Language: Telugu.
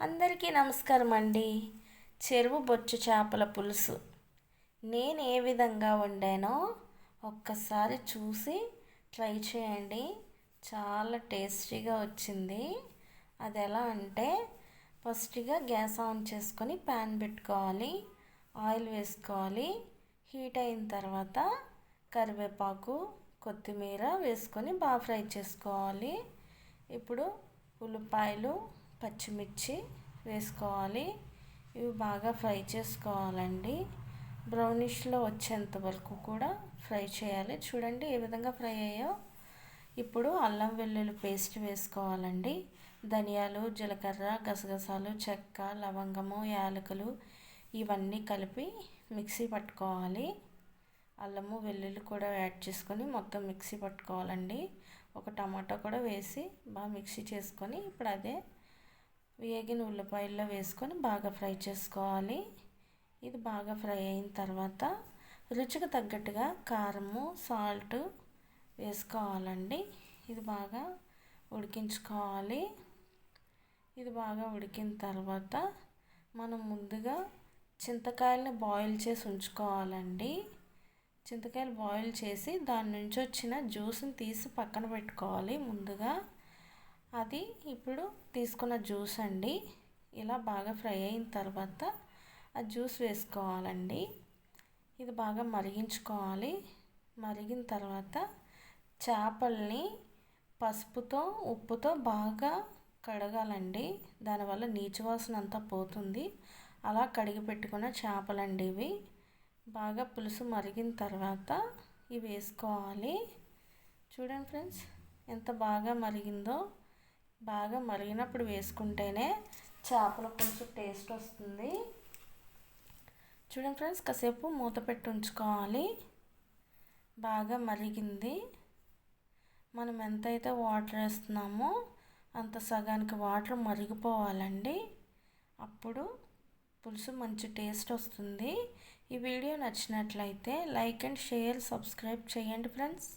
అందరికీ నమస్కారం అండి. చెరువు బొచ్చు చేపల పులుసు. నేను ఏ విధంగా వండానో ఒక్కసారి చూసి ట్రై చేయండి. చాలా టేస్టీగా వచ్చింది. అది ఎలా అంటే ఫస్ట్గా గ్యాస్ ఆన్ చేసుకొని ప్యాన్ పెట్టుకోవాలి. ఆయిల్ వేసుకోవాలి. హీట్ అయిన తర్వాత కరివేపాకు కొత్తిమీర వేసుకొని బాగా ఫ్రై చేసుకోవాలి. ఇప్పుడు ఉల్లిపాయలు పచ్చిమిర్చి వేసుకోవాలి. ఇవి బాగా ఫ్రై చేసుకోవాలండి. బ్రౌనిష్లో వచ్చేంత వరకు కూడా ఫ్రై చేయాలి. చూడండి ఏ విధంగా ఫ్రై అయ్యో ఇప్పుడు అల్లం వెల్లుల్లి పేస్ట్ వేసుకోవాలండి. ధనియాలు జీలకర్ర గసగసాలు చెక్క లవంగము యాలకులు ఇవన్నీ కలిపి మిక్సీ పట్టుకోవాలి. అల్లము వెల్లుల్లి కూడా యాడ్ చేసుకొని మొత్తం మిక్సీ పట్టుకోవాలండి. ఒక టమాటా కూడా వేసి బాగా మిక్సీ చేసుకొని ఇప్పుడు అదే వేగిన ఉల్లిపాయల్లో వేసుకొని బాగా ఫ్రై చేసుకోవాలి. ఇది బాగా ఫ్రై అయిన తర్వాత రుచికి తగ్గట్టుగా కారము సాల్ట్ వేసుకోవాలండి. ఇది బాగా ఉడికించుకోవాలి. ఇది బాగా ఉడికిన తర్వాత మనం ముందుగా చింతకాయల్ని బాయిల్ చేసి ఉంచుకోవాలండి. చింతకాయలు బాయిల్ చేసి దాని నుంచి వచ్చిన జ్యూస్ని తీసి పక్కన పెట్టుకోవాలి ముందుగా. అది ఇప్పుడు తీసుకున్న జ్యూస్ అండి. ఇలా బాగా ఫ్రై అయిన తర్వాత ఆ జ్యూస్ వేసుకోవాలండి. ఇది బాగా మరిగించుకోవాలి. మరిగిన తర్వాత చేపల్ని పసుపుతో ఉప్పుతో బాగా కడగాలండి. దానివల్ల నీచు వాసన అంతా పోతుంది. అలా కడిగి పెట్టుకున్న చేపలండి ఇవి. బాగా పులుసు మరిగిన తర్వాత ఇవి వేసుకోవాలి. చూడండి ఫ్రెండ్స్ ఎంత బాగా మరిగిందో. బాగా మరిగినప్పుడు వేసుకుంటేనే చేపల పులుసు టేస్ట్ వస్తుంది. చూడండి ఫ్రెండ్స్ కాసేపు మూత పెట్టి ఉంచుకోవాలి. బాగా మరిగింది. మనం ఎంతైతే వాటర్ వేస్తున్నామో అంత సగానికి వాటర్ మరిగిపోవాలండి. అప్పుడు పులుసు మంచి టేస్ట్ వస్తుంది. ఈ వీడియో నచ్చినట్లయితే లైక్ అండ్ షేర్ సబ్స్క్రైబ్ చేయండి ఫ్రెండ్స్.